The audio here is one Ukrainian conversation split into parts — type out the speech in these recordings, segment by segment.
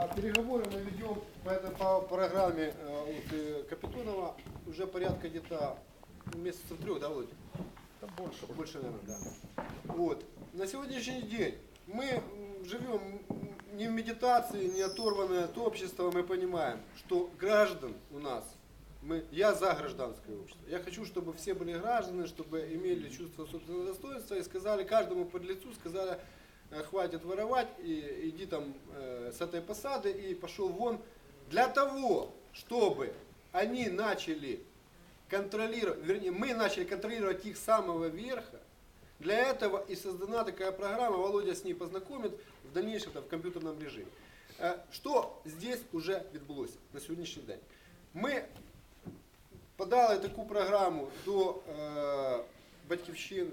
А переговоры мы ведем по, этой, по программе э, вот, э, Капитонова уже порядка где-то месяцев трех, да, Володь? Та більше. Больше, наверное, да. Вот. На сегодняшний день мы живем не в медитации, не оторванное от общества, мы понимаем, что граждан у нас, мы, я за гражданское общество. Я хочу, чтобы все были граждане, чтобы имели чувство собственного достоинства и сказали каждому подлецу, сказали, э, хватит воровать, и иди там э, с этой посады и пошел вон. Для того, чтобы они начали контролировать, вернее, мы начали контролировать их с самого верха, для этого и создана такая программа, Володя с ней познакомит в дальнейшем там, в компьютерном режиме. Э, Что здесь уже відбулося на сьогоднішній день? Ми подали таку програму до е, Батьківщини,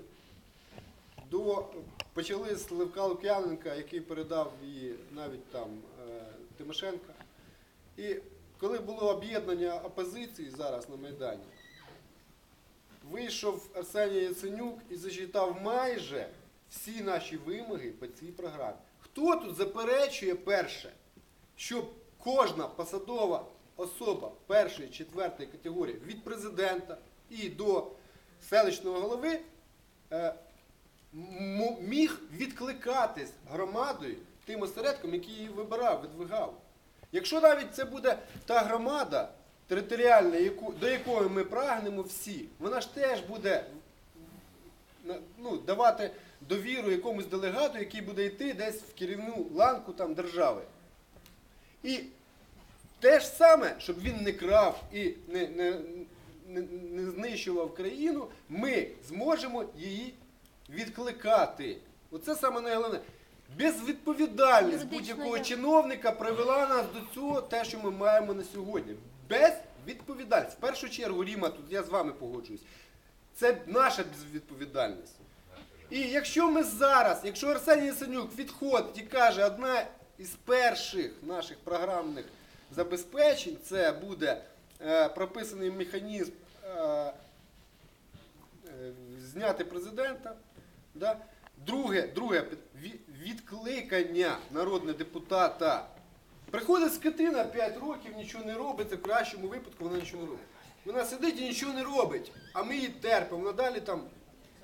до, почали з Левка Лук'яненка, який передав її навіть там е, Тимошенка. І коли було об'єднання опозиції зараз на Майдані, вийшов Арсеній Яценюк і зачитав майже всі наші вимоги по цій програмі. Хто тут заперечує перше, щоб кожна посадова особа першої, четвертої категорії від президента і до селищного голови відкликатись громадою тим осередком, який її вибирав, видвигав. Якщо навіть це буде та громада територіальна, яку, до якої ми прагнемо всі, вона ж теж буде ну, давати довіру якомусь делегату, який буде йти десь в керівну ланку там, держави. І те ж саме, щоб він не крав і не, не, не, не знищував країну, ми зможемо її відкликати. Оце саме найголовніше. Безвідповідальність Юридично будь-якого чиновника привела нас до цього, те, що ми маємо на сьогодні. Безвідповідальність. В першу чергу, Ріма, тут я з вами погоджуюсь. Це наша безвідповідальність. І якщо ми зараз, якщо Арсеній Яценюк відходить і каже, одна із перших наших програмних забезпечень, це буде е, прописаний механізм е, е, зняти президента. Да? Друге, друге під- ві- відкликання народного депутата. Приходить скотина 5 років, нічого не робить, це в кращому випадку вона нічого не робить. Вона сидить і нічого не робить, а ми її терпимо, вона далі там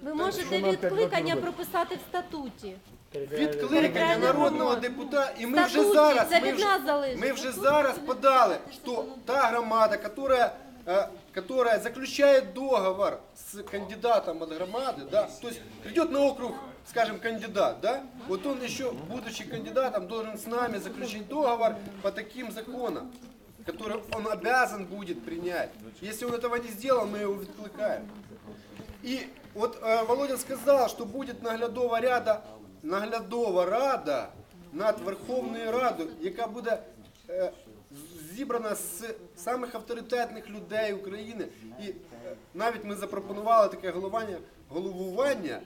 Ви що можете нам п'ять відкликання років прописати в статуті. відкликання Територіальна народного громада. депутата. І ми вже Статуті, зараз, це ми від вже, нас залежить. мы вже зараз подали, что та громада, которая, э, которая заключает договор с кандидатом от громады, да, то есть придет на округ, скажем, кандидат, да, вот он еще, будучи кандидатом, должен с нами заключить договор по таким законам, который он обязан будет принять. Если он этого не сделал, мы его відкликаем. І от е, Володя сказав, що буде наглядова рада, наглядова рада над Верховною Радою, яка буде е, з- зібрана з самих авторитетних людей України. І е, навіть ми запропонували таке головання, головування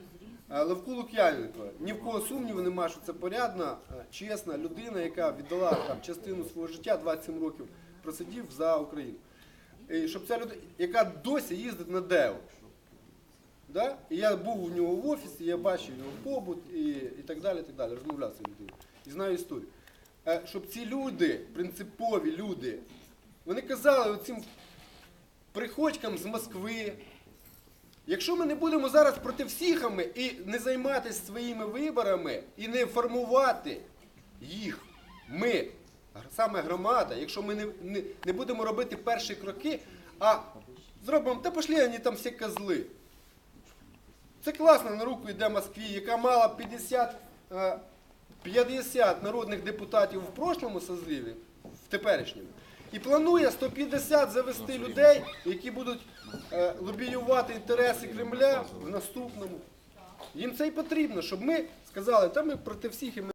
е, Левку Лук'яненко. Ні в кого сумніву немає, що це порядна, е, чесна людина, яка віддала там, частину свого життя, 27 років просидів за Україну. І щоб ця людина, яка досі їздить на ДЕО. Да? І я був у нього в офісі, я бачив його побут і, і так далі, і так далі, розмовляв з людиною. І знаю історію. Е, Щоб ці люди, принципові люди, вони казали оцим приходькам з Москви, якщо ми не будемо зараз проти всіхами і не займатися своїми виборами, і не формувати їх, ми, саме громада, якщо ми не, не, не будемо робити перші кроки, а зробимо, та пошли вони там всі козли. Це класно на руку йде Москві, яка мала 50, е, 50 народних депутатів в прошлому созливі, в теперішньому. І планує 150 завести людей, які будуть е, лобіювати інтереси Кремля в наступному. Їм це і потрібно, щоб ми сказали, та ми проти всіх і ми